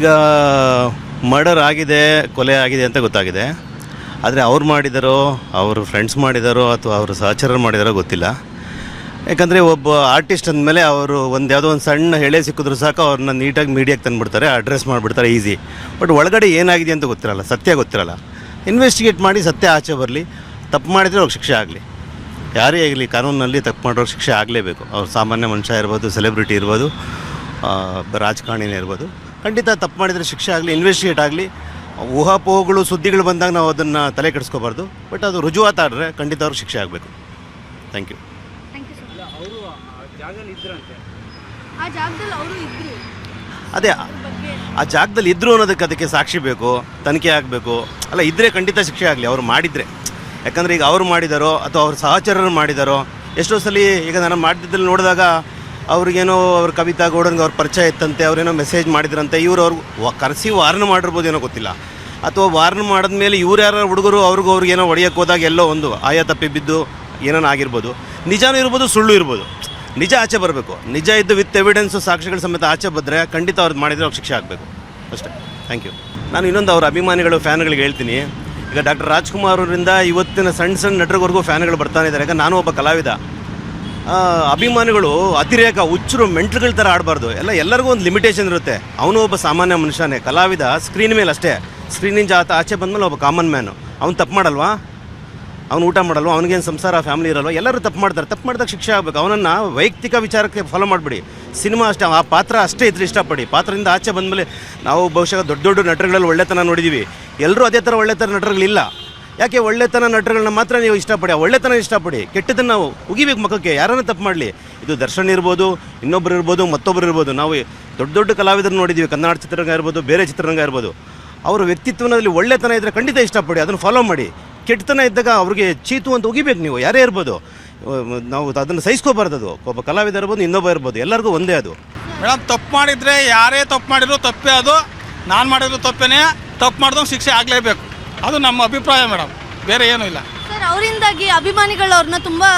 ಈಗ ಮರ್ಡರ್ ಆಗಿದೆ, ಕೊಲೆ ಆಗಿದೆ ಅಂತ ಗೊತ್ತಾಗಿದೆ. ಆದರೆ ಅವ್ರು ಮಾಡಿದಾರೋ, ಅವ್ರ ಫ್ರೆಂಡ್ಸ್ ಮಾಡಿದಾರೋ ಅಥವಾ ಅವರು ಸಹಚರರು ಮಾಡಿದಾರೋ ಗೊತ್ತಿಲ್ಲ. ಯಾಕಂದರೆ ಒಬ್ಬ ಆರ್ಟಿಸ್ಟ್ ಅಂದಮೇಲೆ ಅವರು ಒಂದು ಯಾವುದೋ ಒಂದು ಸಣ್ಣ ಎಳೆ ಸಿಕ್ಕಿದ್ರು ಸಾಕು ಅವ್ರನ್ನ ನೀಟಾಗಿ ಮೀಡಿಯಾಗೆ ತಂದುಬಿಡ್ತಾರೆ ಅಡ್ರೆಸ್ ಮಾಡಿಬಿಡ್ತಾರೆ ಈಸಿ ಬಟ್ ಒಳಗಡೆ ಏನಾಗಿದೆ ಅಂತ ಗೊತ್ತಿರಲ್ಲ, ಸತ್ಯ ಗೊತ್ತಿರಲ್ಲ. ಇನ್ವೆಸ್ಟಿಗೇಟ್ ಮಾಡಿ ಸತ್ಯ ಆಚೆ ಬರಲಿ, ತಪ್ಪು ಮಾಡಿದರೆ ಅವ್ರಿಗೆ ಶಿಕ್ಷೆ ಆಗಲಿ. ಯಾರೇ ಆಗಲಿ ಕಾನೂನಲ್ಲಿ ತಪ್ಪು ಮಾಡೋರು ಶಿಕ್ಷೆ ಆಗಲೇಬೇಕು. ಅವ್ರು ಸಾಮಾನ್ಯ ಮನುಷ್ಯ ಇರ್ಬೋದು ಸೆಲೆಬ್ರಿಟಿ ಇರ್ಬೋದು ರಾಜಕಾರಣಿನೇ ಇರ್ಬೋದು. ಖಂಡಿತ ತಪ್ಪು ಮಾಡಿದರೆ ಶಿಕ್ಷೆ ಆಗಲಿ ಇನ್ವೆಸ್ಟಿಗೇಟ್ ಆಗಲಿ ಊಹಾಪೋಹಗಳು ಸುದ್ದಿಗಳು ಬಂದಾಗ ನಾವು ಅದನ್ನು ತಲೆ ಕೆಡಿಸ್ಕೋಬಾರ್ದು. ಬಟ್ ಅದು ರುಜುವಾತಾದರೆ ಖಂಡಿತ ಅವ್ರಿಗೆ ಶಿಕ್ಷೆ ಆಗಬೇಕು. Thank you thank you sir ಅವರು ಜಾಗದಲ್ಲಿ ಇದ್ರಂತೆ. ಆ ಜಾಗದಲ್ಲಿ ಅವರು ಇದ್ರು. ಅದೇ ಆ ಜಾಗದಲ್ಲಿ ಇದ್ರು ಅನ್ನೋದಕ್ಕೆ ಅದಕ್ಕೆ ಸಾಕ್ಷಿ ಬೇಕು ತನಿಖೆ ಆಗಬೇಕು. ಅಲ್ಲ ಇದ್ದರೆ ಖಂಡಿತ ಶಿಕ್ಷೆ ಆಗಲಿ ಅವ್ರು ಮಾಡಿದರೆ. ಯಾಕಂದರೆ ಈಗ ಅವ್ರು ಮಾಡಿದಾರೋ ಅಥವಾ ಅವ್ರ ಸಹಚರರು ಮಾಡಿದಾರೋ ಎಷ್ಟೋ ಸಲ ಈಗ ನಾನು ಮಾಡಿದ್ದಲ್ಲಿ ನೋಡಿದಾಗ ಅವ್ರಿಗೇನೋ ಅವ್ರ ಕವಿತಾ ಗೌಡನ್ಗೆ ಅವ್ರ ಪರಿಚಯ ಇತ್ತಂತೆ, ಅವ್ರೇನೋ ಮೆಸೇಜ್ ಮಾಡಿದ್ರಂತೆ, ಇವ್ರು ಅವ್ರು ಕರೆಸಿ ವಾರ್ನ್ ಮಾಡಿರ್ಬೋದು ಏನೋ ಗೊತ್ತಿಲ್ಲ. ಅಥವಾ ವಾರ್ನ್ ಮಾಡಿದ್ಮೇಲೆ ಇವ್ರು ಯಾರು ಹುಡುಗರು ಅವ್ರಿಗೂ ಅವ್ರಿಗೇನೋ ಹೊಡೆಯೋಕ್ಕೆ ಹೋದಾಗ ಎಲ್ಲೋ ಒಂದು ಆಯ ತಪ್ಪಿ ಬಿದ್ದು ಏನೋ ಆಗಿರ್ಬೋದು. ನಿಜಾನೂ ಇರ್ಬೋದು, ಸುಳ್ಳು ಇರ್ಬೋದು. ನಿಜ ಆಚೆ ಬರಬೇಕು. ನಿಜ ಇದ್ದು ವಿತ್ ಎವಿಡೆನ್ಸು ಸಾಕ್ಷಿಗಳ ಸಮೇತ ಆಚೆ ಬಂದರೆ ಖಂಡಿತ ಅವ್ರದ್ದು ಮಾಡಿದರೆ ಅವ್ರಿಗೆ ಶಿಕ್ಷೆ ಆಗಬೇಕು. ಅಷ್ಟೇ. ಥ್ಯಾಂಕ್ ಯು ನಾನು ಇನ್ನೊಂದು ಅವ್ರ ಅಭಿಮಾನಿಗಳು, ಫ್ಯಾನ್ಗಳಿಗೆ ಹೇಳ್ತೀನಿ. ಈಗ ಡಾಕ್ಟರ್ ರಾಜ್ಕುಮಾರ್ ಅವರಿಂದ ಇವತ್ತಿನ ಸಣ್ಣ ಸಣ್ಣ ನಟರಿವರೆಗೂ ಫ್ಯಾನ್ಗಳು ಬರ್ತಾನೆ ಇದ್ದಾರೆ ಯಾಕಂದ್ರೆ ನಾನು ಒಬ್ಬ ಕಲಾವಿದ. ಅಭಿಮಾನಿಗಳು, ಅತಿರೇಕ, ಹುಚ್ಚರು ಮೆಂಟ್ಲ್ಗಳ ಥರ ಆಡಬಾರ್ದು. ಎಲ್ಲ ಎಲ್ಲರಿಗೂ ಒಂದು ಲಿಮಿಟೇಷನ್ ಇರುತ್ತೆ. ಅವನು ಒಬ್ಬ ಸಾಮಾನ್ಯ ಮನುಷ್ಯನೇ. ಕಲಾವಿದ ಸ್ಕ್ರೀನ್ ಮೇಲೆ ಅಷ್ಟೇ. ಸ್ಕ್ರೀನಿಂದ ಆತ ಆಚೆ ಬಂದಮೇಲೆ ಒಬ್ಬ ಕಾಮನ್ ಮ್ಯಾನು ಅವ್ನು ತಪ್ಪು ಮಾಡಲ್ವಾ? ಅವ್ನು ಊಟ ಮಾಡಲ್ವ? ಅವನಿಗೇನು ಸಂಸಾರ ಫ್ಯಾಮಿಲಿ ಇರಲ್ವ? ಎಲ್ಲರೂ ತಪ್ಪು ಮಾಡ್ತಾರೆ. ತಪ್ಪು ಮಾಡಿದಾಗ ಶಿಕ್ಷೆ ಆಗಬೇಕು. ಅವನನ್ನು ವೈಯಕ್ತಿಕ ವಿಚಾರಕ್ಕೆ ಫಾಲೋ ಮಾಡಿಬಿಡಿ. ಸಿನಿಮಾ ಅಷ್ಟೇ, ಆ ಪಾತ್ರ ಅಷ್ಟೇ ಇದ್ರೆ ಇಷ್ಟಪಡಿ. ಪಾತ್ರದಿಂದ ಆಚೆ ಬಂದಮೇಲೆ ನಾವು ಬಹುಶಃ ದೊಡ್ಡ ದೊಡ್ಡ ನಟರುಗಳಲ್ಲಿ ಒಳ್ಳೆತನ ನೋಡಿದ್ದೀವಿ ಎಲ್ಲರೂ ಅದೇ ಥರ ಒಳ್ಳೆತನ ನಟರುಗಳಿಲ್ಲ. ಯಾಕೆ ಒಳ್ಳೆತನ ನಟರುಗಳನ್ನ ಮಾತ್ರ ನೀವು ಇಷ್ಟಪಡಿ? ಒಳ್ಳೆತನ ಇಷ್ಟಪಡಿ. ಕೆಟ್ಟದನ್ನು ನಾವು ಉಗಿಬೇಕು ಮಕ್ಕಕ್ಕೆ ಯಾರನ್ನ ತಪ್ಪು ಮಾಡಲಿ? ಇದು ದರ್ಶನ್ ಇರ್ಬೋದು ಇನ್ನೊಬ್ಬರು ಇರ್ಬೋದು ಮತ್ತೊಬ್ಬರು ಇರ್ಬೋದು. ನಾವು ದೊಡ್ಡ ದೊಡ್ಡ ಕಲಾವಿದರು ನೋಡಿದ್ದೀವಿ ಕನ್ನಡ ಚಿತ್ರರಂಗ ಇರ್ಬೋದು, ಬೇರೆ ಚಿತ್ರರಂಗ ಇರ್ಬೋದು. ಅವರ ವ್ಯಕ್ತಿತ್ವದಲ್ಲಿ ಒಳ್ಳೆತನ ಇದ್ದರೆ ಖಂಡಿತ ಇಷ್ಟಪಡಿ. ಅದನ್ನು ಫಾಲೋ ಮಾಡಿ. ಕೆಟ್ಟತನ ಇದ್ದಾಗ ಅವ್ರಿಗೆ ಚೀತು ಅಂತ ಉಗಿಬೇಕು ನೀವು. ಯಾರೇ ಇರ್ಬೋದು. ನಾವು ಅದನ್ನು ಸಹಿಸ್ಕೋಬಾರ್ದು ಅದು. ಒಬ್ಬ ಕಲಾವಿದ ಇರ್ಬೋದು, ಇನ್ನೊಬ್ಬ ಇರ್ಬೋದು. ಎಲ್ಲರಿಗೂ ಒಂದೇ ಅದು. ಮೇಡಮ್, ತಪ್ಪು ಮಾಡಿದರೆ ಯಾರೇ ತಪ್ಪು ಮಾಡಿದ್ರು ತಪ್ಪೇ ಅದು. ನಾನು ಮಾಡಿದ್ರು ತಪ್ಪೇನೆ. ತಪ್ಪು ಮಾಡಿದ್ರು ಶಿಕ್ಷೆ ಆಗಲೇಬೇಕು. ಅದು ನಮ್ಮ ಅಭಿಪ್ರಾಯ ಮೇಡಮ್. ಬೇರೆ ಏನೂ ಇಲ್ಲ. ಸರ್ ಅವರಿಂದಾಗಿ ಅಭಿಮಾನಿಗಳು ಅವ್ರನ್ನ ತುಂಬಾ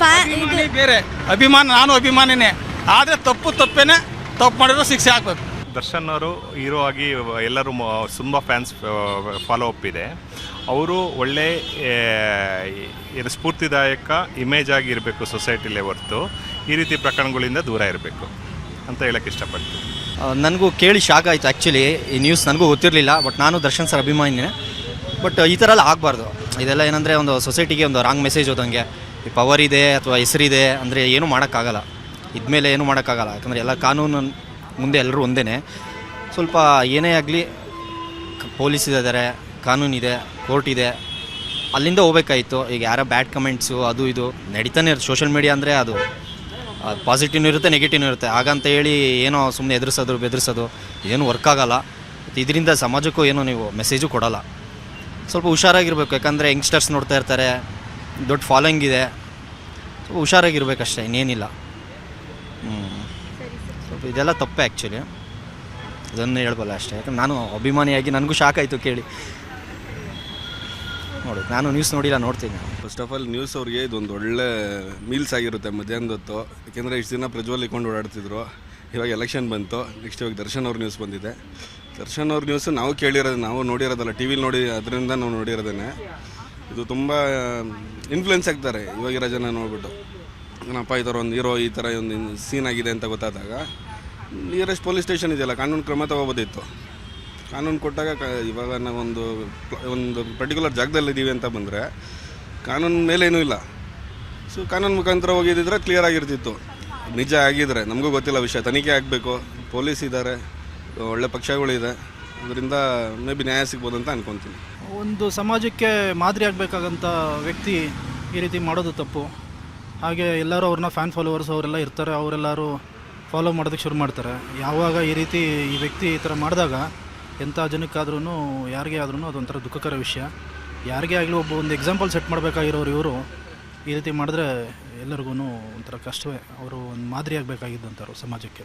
ಫ್ಯಾನ್ ಅಭಿಮಾನಿ ಬೇರೆ. ಅಭಿಮಾನ ನಾನು ಅಭಿಮಾನಿನೇ. ಆದರೆ ತಪ್ಪು ತಪ್ಪೇನೆ ತಪ್ಪು ಮಾಡಿದ್ರು ಶಿಕ್ಷೆ ಆಗಬೇಕು ದರ್ಶನ್ ಅವರು ಹೀರೋ ಆಗಿ ಎಲ್ಲರೂ ತುಂಬ ಫ್ಯಾನ್ಸ್ ಫಾಲೋ ಅಪ್ ಇದೆ. ಅವರು ಒಳ್ಳೆ ಸ್ಫೂರ್ತಿದಾಯಕ ಇಮೇಜ್ ಆಗಿ ಇರಬೇಕು ಸೊಸೈಟಿಲೇ ಹೊರತು. ಈ ರೀತಿ ಪ್ರಕರಣಗಳಿಂದ ದೂರ ಇರಬೇಕು ಅಂತ ಹೇಳಕ್ಕೆ ಇಷ್ಟಪಡ್ತೀನಿ. ನನಗೂ ಕೇಳಿ ಶಾಕ್ ಆಯಿತು ಆ್ಯಕ್ಚುಲಿ ಈ ನ್ಯೂಸ್ ನನಗೂ ಗೊತ್ತಿರಲಿಲ್ಲ ಬಟ್ ನಾನು ದರ್ಶನ್ ಸರ್ ಅಭಿಮಾನಿನೇ. ಬಟ್ ಈ ಥರ ಎಲ್ಲ ಆಗಬಾರ್ದು. ಇದೆಲ್ಲ ಏನಂದರೆ ಒಂದು ಸೊಸೈಟಿಗೆ ಒಂದು ರಾಂಗ್ ಮೆಸೇಜ್ ಹೋದಂಗೆ, ಈ ಪವರ್ ಇದೆ ಅಥವಾ ಹೆಸರಿದೆ ಅಂದರೆ ಏನೂ ಮಾಡೋಕ್ಕಾಗಲ್ಲ. ಇದ್ಮೇಲೆ ಏನೂ ಮಾಡೋಕ್ಕಾಗಲ್ಲ. ಯಾಕಂದರೆ ಎಲ್ಲ ಕಾನೂನು ಮುಂದೆ ಎಲ್ಲರೂ ಒಂದೇ ಸ್ವಲ್ಪ ಏನೇ ಆಗಲಿ ಪೊಲೀಸ್ ಇದ್ದಾರೆ ಕಾನೂನಿದೆ ಕೋರ್ಟ್ ಇದೆ, ಅಲ್ಲಿಂದ ಹೋಗ್ಬೇಕಾಯಿತು. ಈಗ ಯಾರೋ ಬ್ಯಾಡ್ ಕಮೆಂಟ್ಸು ಅದು ಇದು ನಡೀತಾನೆ ಇರುತ್ತೆ. ಸೋಷಿಯಲ್ ಮೀಡಿಯಾ ಅಂದರೆ ಅದು ಪಾಸಿಟಿವ್ ಇರುತ್ತೆ ನೆಗೆಟಿವ್ನೂ ಇರುತ್ತೆ. ಹಾಗಂತ ಹೇಳಿ ಏನೋ ಸುಮ್ಮನೆ ಎದುರಿಸೋದು, ಬೆದರಿಸೋದು, ಏನು ವರ್ಕ್ ಆಗಲ್ಲ. ಇದರಿಂದ ಸಮಾಜಕ್ಕೂ ಏನೋ ನೀವು ಮೆಸೇಜು ಕೊಡಲ್ಲ. ಸ್ವಲ್ಪ ಹುಷಾರಾಗಿರ್ಬೇಕು, ಯಾಕಂದರೆ ಯಂಗ್ಸ್ಟರ್ಸ್ ನೋಡ್ತಾ ಇರ್ತಾರೆ, ದೊಡ್ಡ ಫಾಲೋಯಿಂಗ್ ಇದೆ. ಸ್ವಲ್ಪ ಹುಷಾರಾಗಿರ್ಬೇಕಷ್ಟೇ, ಇನ್ನೇನಿಲ್ಲ. ಹ್ಞೂ ಸ್ವಲ್ಪ ಇದೆಲ್ಲ ತಪ್ಪೆ ಆ್ಯಕ್ಚುಲಿ ಅದನ್ನು ಹೇಳ್ಬಲ್ಲ ಅಷ್ಟೇ? ಯಾಕಂದ್ರೆ ನಾನು ಅಭಿಮಾನಿಯಾಗಿ ನನಗೂ ಶಾಕ್ ಆಯಿತು ಕೇಳಿ. ನೋಡಿ, ನಾನು ನ್ಯೂಸ್ ನೋಡಿಲ್ಲ, ನೋಡ್ತೀನಿ. ಫಸ್ಟ್ ಆಫ್ ಆಲ್ ನ್ಯೂಸ್ ಅವ್ರಿಗೆ ಇದೊಂದು ಒಳ್ಳೆ ಮೀಲ್ಸ್ ಆಗಿರುತ್ತೆ ಮಧ್ಯಾಹ್ನದ ಹೊತ್ತು. ಯಾಕೆಂದರೆ ಇಷ್ಟು ದಿನ ಪ್ರಜ್ವಲ್ ಇಕ್ಕೊಂಡು ಓಡಾಡ್ತಿದ್ರು. ಇವಾಗ ಎಲೆಕ್ಷನ್ ಬಂತು. ನೆಕ್ಸ್ಟ್ ಇವಾಗ ದರ್ಶನ್ ಅವ್ರ ನ್ಯೂಸ್ ಬಂದಿದೆ. ದರ್ಶನ್ ಅವ್ರ ನ್ಯೂಸ್ ನಾವು ಕೇಳಿರೋದು, ನಾವು ನೋಡಿರೋದಲ್ಲ ಟಿ ವಿಲಿ ನೋಡಿ, ಅದರಿಂದ ನಾವು ನೋಡಿರೋದೇನೆ. ಇದು ತುಂಬ ಇನ್ಫ್ಲುಯೆನ್ಸ್ ಆಗ್ತಾರೆ ಇವಾಗಿರೋ ಜನ ನೋಡ್ಬಿಟ್ಟು. ಏನಪ್ಪ, ಈ ಥರ ಒಂದು ಹೀರೋ ಈ ಥರ ಒಂದು ಸೀನ್ ಆಗಿದೆ ಅಂತ ಗೊತ್ತಾದಾಗ ನಿಯರೆಸ್ಟ್ ಪೊಲೀಸ್ ಸ್ಟೇಷನ್ ಇದೆಯಲ್ಲ, ಕಾನೂನು ಕ್ರಮ ತಗೋಬೋದಿತ್ತು. ಕಾನೂನು ಕೊಟ್ಟಾಗ ಕ, ಇವಾಗ ನಾವೊಂದು ಒಂದು ಪರ್ಟಿಕ್ಯುಲರ್ ಜಾಗದಲ್ಲಿದ್ದೀವಿ ಅಂತ ಬಂದರೆ, ಕಾನೂನು ಮೇಲೇನೂ ಇಲ್ಲ. ಸೊ ಕಾನೂನು ಮುಖಾಂತರ ಹೋಗಿದ್ದಿದ್ರೆ ಕ್ಲಿಯರ್ ಆಗಿರ್ತಿತ್ತು. ನಿಜ ಆಗಿದ್ರೆ, ನಮಗೂ ಗೊತ್ತಿಲ್ಲ ವಿಷಯ, ತನಿಖೆ ಆಗಬೇಕು ಪೊಲೀಸ್ ಇದ್ದಾರೆ. ಒಳ್ಳೆ ಪಕ್ಷಗಳಿದೆ ಅದರಿಂದ ಮೇ ಬಿ ನ್ಯಾಯ ಸಿಗ್ಬೋದು ಅಂತ ಅನ್ಕೊಂತೀನಿ. ಒಂದು ಸಮಾಜಕ್ಕೆ ಮಾದರಿ ಆಗಬೇಕಾದಂಥ ವ್ಯಕ್ತಿ ಈ ರೀತಿ ಮಾಡೋದು ತಪ್ಪು. ಹಾಗೆ ಎಲ್ಲರೂ ಅವ್ರನ್ನ ಫ್ಯಾನ್ ಫಾಲೋವರ್ಸ್ ಅವರೆಲ್ಲ ಇರ್ತಾರೆ, ಅವರೆಲ್ಲರೂ ಫಾಲೋ ಮಾಡೋದಕ್ಕೆ ಶುರು ಮಾಡ್ತಾರೆ. ಯಾವಾಗ ಈ ರೀತಿ ಈ ವ್ಯಕ್ತಿ ಈ ಥರ ಮಾಡಿದಾಗ ಎಂಥ ಜನಕ್ಕಾದ್ರೂ ಯಾರಿಗೇ ಆದ್ರೂ ಅದೊಂಥರ ದುಃಖಕರ ವಿಷಯ. ಯಾರಿಗೇ ಆಗಲಿ ಒಬ್ಬ ಒಂದು ಎಕ್ಸಾಂಪಲ್ ಸೆಟ್ ಮಾಡಬೇಕಾಗಿರೋರು ಇವರು, ಈ ರೀತಿ ಮಾಡಿದ್ರೆ ಎಲ್ಲರಿಗೂ ಒಂಥರ ಕಷ್ಟವೇ. ಅವರು ಒಂದು ಮಾದರಿ ಆಗಬೇಕಾಗಿದ್ದಂಥವ್ರು ಸಮಾಜಕ್ಕೆ.